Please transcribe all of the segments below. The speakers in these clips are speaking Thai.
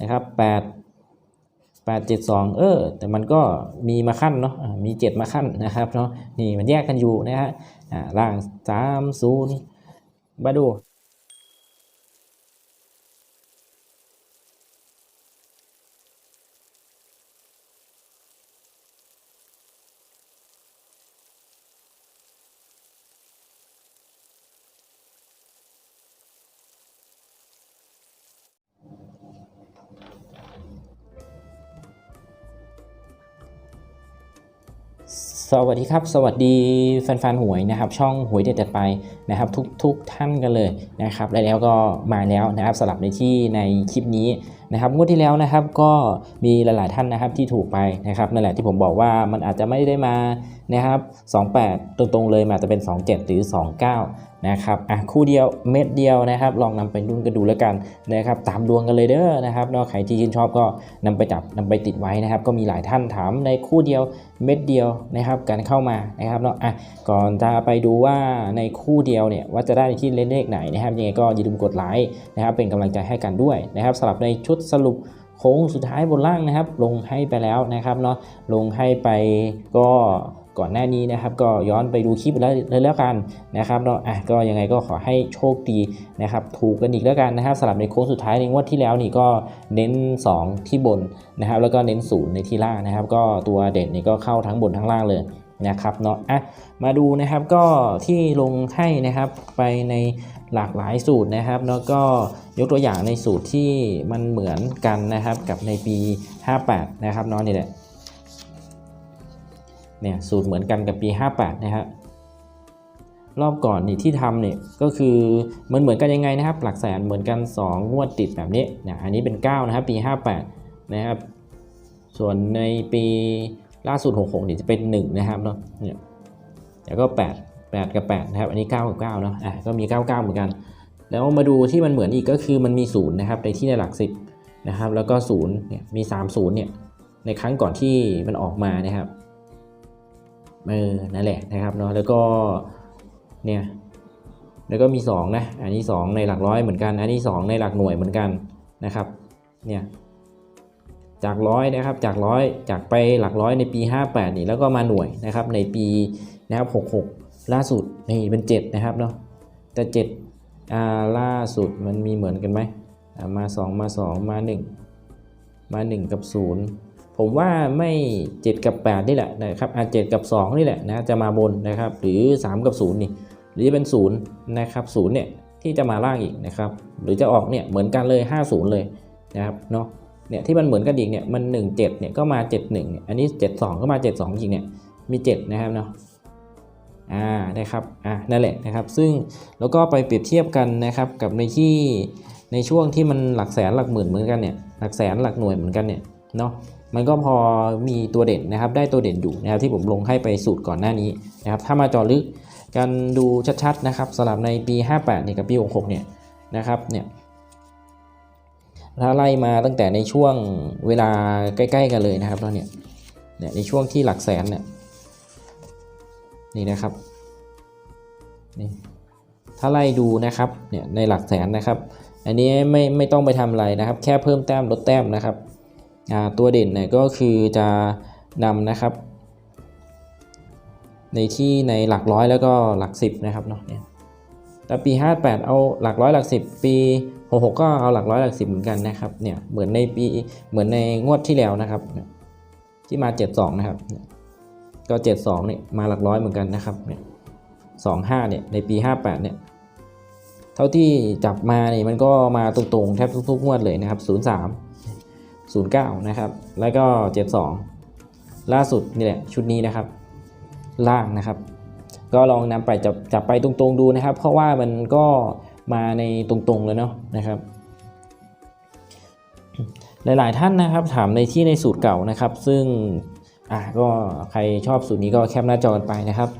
นะครับแปดแปดเจ็ดสองเออ แต่มันก็มีมาขั้นเนาะมีเจ็ดมาขั้นนะครับเนาะนี่มันแยกกันอยู่นะฮะล่างสามศูนย์มาดู สวัสดีครับ สวัสดีแฟนๆหวยนะครับ ช่องหวยเด็ดๆไปนะครับ ทุกทุกท่านกันเลยนะครับและแล้วก็มาแล้วนะครับสลับในที่ในคลิปนี้นะครับงวดที่แล้วนะครับก็มีหลาย ๆ ท่านนะครับที่ถูกไปนะครับนั่นแหละที่ผมบอกว่ามันอาจจะไม่ได้มานะครับ28 ตรง ๆ เลยมาจะเป็น 27 หรือ 29 นะครับอะคู่เดียวเม็ดเดียวนะครับ ลองนำไปรุ่นกันดูแล้วกันนะครับตามดวงกันเลยเด้อนะครับเนาะใครที่ชื่นชอบก็นำไปจับนำไปติดไว้นะครับ ก็มีหลายท่านถามในคู่เดียวเม็ดเดียวนะครับการเข้ามานะครับเนาะอะก่อนจะไปดูว่าในคู่เดียวเนี่ยว่าจะได้ที่เลนเลขไหนนะครับยังไงก็อย่าลืมกดไลค์นะครับเป็นกำลังใจให้กันด้วยนะครับสำหรับในชุดสรุปโค้งสุดท้ายบนล่างนะครับ ลงให้ไปแล้วนะครับเนาะลงให้ไปก็ก่อนหน้านี้นะครับ ก็ย้อนไปดูคลิปแล้วเลยแล้วกันนะครับเนาะอะก็ยังไงก็ขอให้โชคดีนะครับ ถูกกันอีกแล้วกันนะครับสำหรับในโค้งสุดท้ายในงวดที่แล้วนี่ก็เน้น 2 ที่บนนะครับ แล้วก็เน้นศูนย์ในที่ล่างนะครับ ก็ตัวเด่นนี่ก็เข้าทั้งบนทั้งล่างเลยนะครับเนาะอะมาดูนะครับก็ที่ลงให้นะครับไปใน หลากหลายสูตรนะครับ แล้วก็ยกตัวอย่างในสูตรที่มันเหมือนกันนะครับกับในปี 58 นะครับเนาะนี่แหละเนี่ยสูตรเหมือนกันกับปี 58 นะฮะรอบก่อนนี่ที่ทำเนี่ยก็คือเหมันเหมือนกันยังไงนะครับ หลักแสนเหมือนกัน 2 งวดติดแบบนี้นะอันนี้เป็น 9 นะครับปี 58 นะครับส่วนในปีล่าสุด 66นี่จะเป็น 1 นะครับเนาะเนี่ยแล้วก็ 8 8 กับ8นะครับ อันนี้ 9 กับ9เนาะอะก็มี 99 เหมือนกัน แล้วมาดูที่มันเหมือนอีกก็คือมันมี0นะครับในที่ในหลัก 10นะครับ แล้วก็0เนี่ยมี 3 0เนี่ยในครั้งก่อนที่มันออกมานะครับเออนั่นแหละนะครับเนาะแล้วก็เนี่ยแล้วก็มี2นะอันนี้ 2 ในหลักร้อยเหมือนกัน อันนี้ 2 ในหลักหน่วยเหมือนกันนะครับเนี่ยจากร้อยนะครับจากร้อยจากไปหลักร้อยในปี 58นี่แล้วก็มาหน่วยนะครับในปีนะครับ66 ล่าสุดนี่เป็น 7 นะครับเนาะแต่7อ่าล่าสุดมันมีเหมือนกันไหมอ่ามา 2 มา 2 มา 1 มา 1 กับ 0 ผมว่าไม่ 7 กับ 8 นี่แหละนะครับอ่า7กับ 2 นี่แหละนะจะมาบนนะครับ หรือ 3 กับ 0 นี่ หรือจะเป็น 0 นะครับ0เนี่ยที่จะมาล่างอีกนะครับ หรือจะออกเนี่ยเหมือนกันเลย 50 เลยนะครับเนาะเนี่ยที่มันเหมือนกันอีกเนี่ยมัน 1 7เนี่ยก็มา 71เนี่ยอันนี้ 72 ก็มา 72อีกเนี่ยมี 7 นะครับเนาะ อ่านะครับอ่านั่นแหละนะครับซึ่งแล้วก็ไปเปรียบเทียบกันนะครับกับในที่ในช่วงที่มันหลักแสนหลักหมื่นเหมือนกันเนี่ยหลักแสนหลักหน่วยเหมือนกันเนี่ยเนาะมันก็พอมีตัวเด่นนะครับได้ตัวเด่นอยู่นะครับที่ผมลงให้ไปสูตรก่อนหน้านี้นะครับถ้ามาจอลึกกันดูชัดๆนะครับสำหรับในปี 58เนี่ยกับปี 66เนี่ยนะครับเนี่ยถ้าไล่มาตั้งแต่ในช่วงเวลาใกล้ ๆ กันเลยนะครับแล้วเนี่ยเนี่ยในช่วงที่หลักแสนเนี่ย นี่นะครับนี่ถ้าไล่ดูนะครับเนี่ยในหลักแสนนะครับ อันนี้ไม่ไม่ต้องไปทำอะไรนะครับ แค่เพิ่มแต้มลดแต้มนะครับอ่าตัวเด่นเนี่ยก็คือจะนำนะครับ ในที่ในหลักร้อยแล้วก็หลักสิบนะครับเนาะเนี่ยแต่ปี 58 เอาหลักร้อยหลักสิบปี 66 ก็เอาหลักร้อยหลักสิบเหมือนกันนะครับเนี่ยเหมือนในปีเหมือนในงวดที่แล้วนะครับเนี่ยที่มา 72 นะครับ ก็ 72เนี่ยมาหลักร้อยเหมือนกันนะครับเนี่ย25เนี่ยในปี 58เนี่ยเท่าที่จับมาเนี่ยมันก็มาตรงๆแทบทุกๆงวดเลยนะครับ 03 09 นะครับ แล้วก็ 72 ล่าสุดนี่แหละชุดนี้นะครับ ล่างนะครับ ก็ลองนำไปจับจับไปตรงๆดูนะครับ เพราะว่ามันก็มาในตรงๆเลยเนาะนะครับหลายๆท่านนะครับถามในที่ในสูตรเก่านะครับ ซึ่ง อะก็ใครชอบสูตรนี้ก็แคปหน้าจอกันไปนะครับ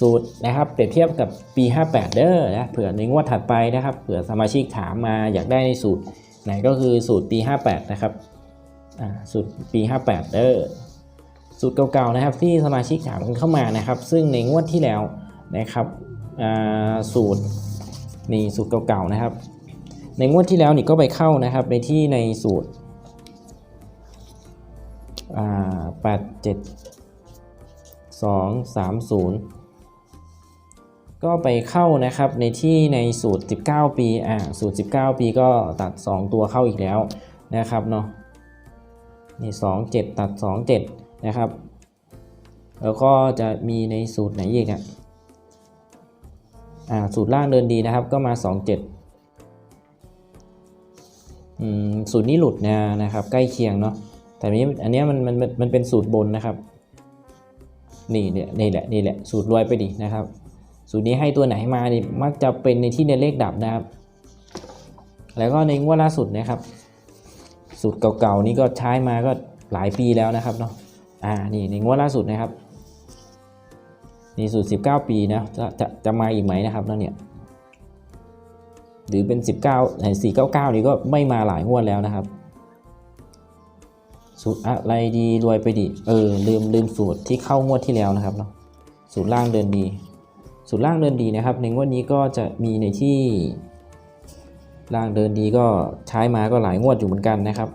สูตรนะครับเปรียบเทียบกับปี 58 เด้อนะเผื่อในงวดถัดไปนะครับ เผื่อสมาชิกถามมาอยากได้ในสูตรไหนก็คือสูตรปี 58 นะครับอ่าสูตรปี 58 เด้อสูตรเก่าๆนะครับที่สมาชิกถามกันเข้ามานะครับ ซึ่งในงวดที่แล้วนะครับอ่าสูตรนี่สูตรเก่าๆนะครับ ในงวดที่แล้วนี่ก็ไปเข้านะครับในที่ในสูตร อ่าแปดเจ็ดสองสามศูนย์ก็ไปเข้านะครับในที่ในสูตร 19 ปีอ่าสูตร 19 ปีก็ตัด 2 ตัวเข้าอีกแล้วนะครับเนาะนี่2 7 ตัด 2 7 นะครับ แล้วก็จะมีในสูตรไหนอีกอะอ่าสูตรล่างเดินดีนะครับก็มา 2 7อืมสูตรนี้หลุดนะนะครับ ใกล้เคียงเนาะ แต่นี้อันนี้มันมันมันเป็นสูตรบนนะครับ นี่เนี่ยนี่แหละนี่แหละสูตรรวยไปดินะครับ สูตรนี้ให้ตัวไหนมานี่มักจะเป็นในที่ในเลขดับนะครับ แล้วก็ในงวดล่าสุดนะครับ สูตรเก่าๆนี่ก็ใช้มาก็หลายปีแล้วนะครับเนาะอ่านี่ในงวดล่าสุดนะครับนี่สูตร 19 ปีนะจะจะจะมาอีกไหมนะครับนั่นเนี่ยหรือเป็น 19ไอ้499 นี่ก็ไม่มาหลายงวดแล้วนะครับ สูตรอะไรดีรวยไปดิเออลืมลืมสูตรที่เข้างวดที่แล้วนะครับเนาะสูตรล่างเดินดี สูตรล่างเดินดีนะครับ ในงวดนี้ก็จะมีในที่ล่างเดินดีก็ใช้มาก็หลายงวดอยู่เหมือนกันนะครับ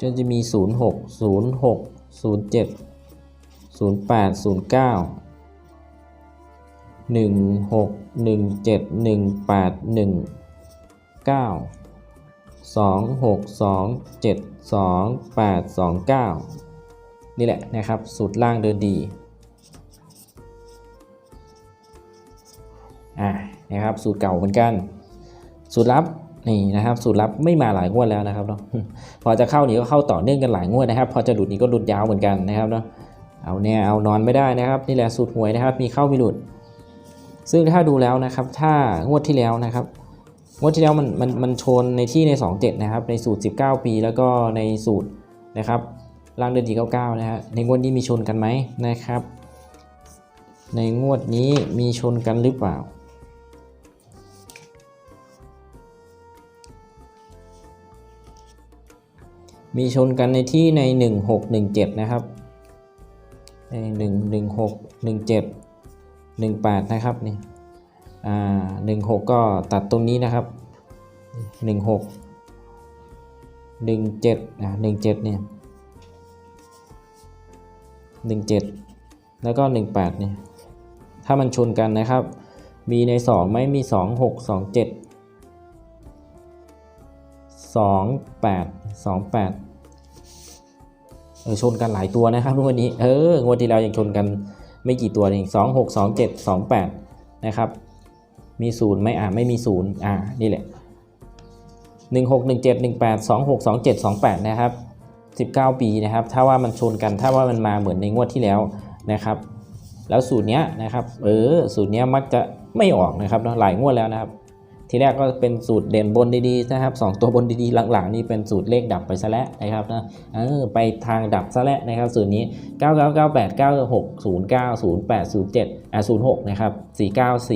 จนจะมี 0 6 0 6 0 7 0 8 0 9 1 6 1 7 1 8 1 9 2 6 2 7 2 8 2 9 นี่แหละนะครับ สูตรล่างเดินดีอ่านะครับสูตรเก่าเหมือนกัน สูตรลับนี่นะครับ สูตรลับไม่มาหลายงวดแล้วนะครับเนาะพอจะเข้านี่ก็เข้าต่อเนื่องกันหลายงวดนะครับ พอจะหลุดนี่ก็หลุดยาวเหมือนกันนะครับเนาะเอาเนี่ยเอานอนไม่ได้นะครับนี่แหละสูตรหวยนะครับ มีเข้ามีหลุด ซึ่งถ้าดูแล้วนะครับ ถ้างวดที่แล้วนะครับ งวดที่แล้วมันมันมันชนในที่ใน 27 นะครับ ในสูตร 19 ปี แล้วก็ในสูตรนะครับล่างเดือนดี99 นะฮะในงวดนี้มีชนกันไหมนะครับ ในงวดนี้มีชนกันหรือเปล่ามีชนกันในที่ใน 1617 นะครับ ใน 1 1 6 1 7 1 8 นะครับนี่ อ่า16ก็ตัดตรงนี้นะครับ16 17อ่า17เนี่ย17แล้วก็18เนี่ยถ้ามันชนกันนะครับ มีใน2ไหมมี2 6 2 7 2 8 2 8เออชนกันหลายตัวนะครับวดนี้เอองวดที่แล้วยังชนกันไม่กี่ตัวเองสองหกสองเจ็ดสองแปดนะครับ มีศูนย์ไหมอ่าไม่มีศูนย์อ่านี่แหละหนึ่งหกหนึ่งเจ็ดหนึ่งแปดสองหกสองเจ็ดสองแปดนะครับสิบเก้าปีนะครับ ถ้าว่ามันชนกันถ้าว่ามันมาเหมือนในงวดที่แล้วนะครับ แล้วสูตรเนี้ยนะครับ เออสูตรเนี้ยมักจะไม่ออกนะครับหลายงวดแล้วนะครับ ทีแรกก็เป็นสูตรเด่นบนดีๆนะครับสองตัวบนดีๆ หลังๆนี่เป็นสูตรเลขดับไปซะแล้วนะครับนะเออไปทางดับซะแล้วนะครับ สูตรนี้ 9 9 9 8 9 6 0 9 0 8 0 7อะ06 นะครับ 49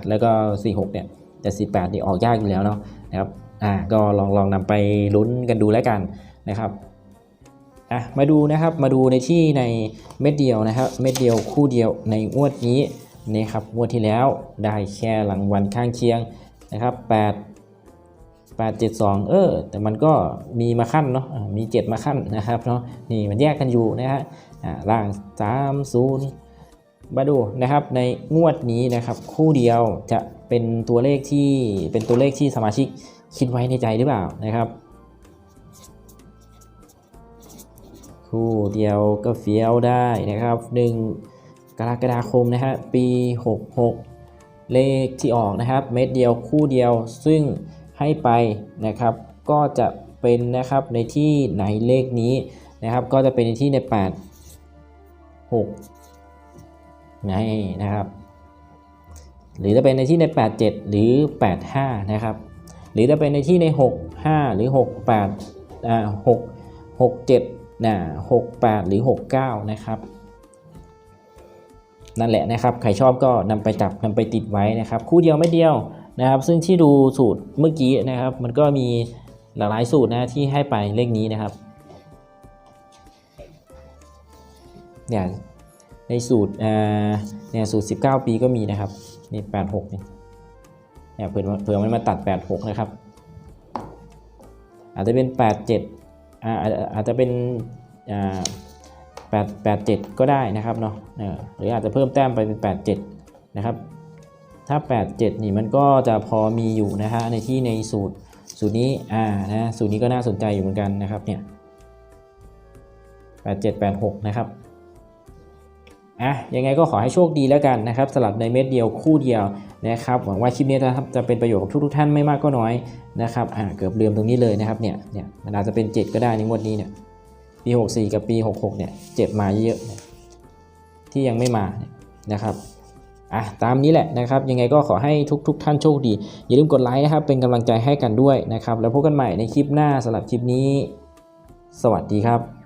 48 แล้วก็ 46 เนี่ยแต่48 นี่ออกยากอยู่แล้วเนาะนะครับอ่าก็ลองลองนำไปลุ้นกันดูแล้วกันนะครับอะมาดูนะครับมาดูในที่ในเม็ดเดียวนะครับ เม็ดเดียวคู่เดียวในงวดนี้นะครับงวดที่แล้วได้แค่รางวัลข้างเคียง นะครับ8 8 7 2 เออ แต่มันก็มีมาขั้นเนาะมี 7 มาขั้นนะครับเนาะนี่มันแยกกันอยู่นะฮะอ่าล่าง 3 0มาดูนะครับในงวดนี้นะครับคู่เดียวจะเป็นตัวเลขที่เป็นตัวเลขที่สมาชิกคิดไว้ในใจหรือเปล่านะครับ คู่เดียวก็เฟี้ยวได้นะครับ 1 กรกฎาคมนะฮะปี 66 เลขที่ออกนะครับ เม็ดเดียวคู่เดียว ซึ่งให้ไปนะครับ ก็จะเป็นนะครับในที่ไหนเลขนี้นะครับ ก็จะเป็นในที่ใน 8 6นี่นะครับ หรือจะเป็นในที่ใน 87 หรือ 85 นะครับ หรือจะเป็นในที่ใน 65 หรือ 68อ่า6 67นะ68 หรือ 69 นะครับ นั่นแหละนะครับ ใครชอบก็นำไปจับนำไปติดไว้นะครับ คู่เดียวไม่เดียวนะครับ ซึ่งที่ดูสูตรเมื่อกี้นะครับ มันก็มีหลากหลายสูตรนะที่ให้ไปเลขนี้นะครับเนี่ยในสูตรอ่าเนี่ยสูตร 19 ปีก็มีนะครับนี่86นี่เนี่ยเผื่อเผื่อมันมาตัด 86 นะครับ อาจจะเป็น 87อ่าอาจอาจจะเป็นอ่า 8 87 ก็ได้นะครับเนาะหรืออาจจะเพิ่มแต้มไปเป็น 87 นะครับ ถ้า 87 นี่มันก็จะพอมีอยู่นะฮะในที่ในสูตรสูตรนี้อ่านะสูตรนี้ก็น่าสนใจอยู่เหมือนกันนะครับเนี่ย8786 นะครับอะยังไงก็ขอให้โชคดีแล้วกันนะครับสลับในเม็ดเดียวคู่เดียวนะครับหวังว่าคลิปนี้นะจะเป็นประโยชน์กับทุกๆท่านไม่มากก็น้อยนะครับอ่าเกือบลืมตรงนี้เลยนะครับเนี่ยเนี่ยมันอาจจะเป็น 7 ก็ได้ในงวดนี้เนี่ย ปี 64 กับปี 66 เนี่ยเจ็บมาเยอะ ที่ยังไม่มาเนี่ยนะครับอะตามนี้แหละนะครับยังไงก็ขอให้ทุกๆทท่านโชคดี อย่าลืมกดไลค์นะครับเป็นกำลังใจให้กันด้วยนะครับ แล้วพบกันใหม่ในคลิปหน้าสำหรับคลิปนี้ สวัสดีครับ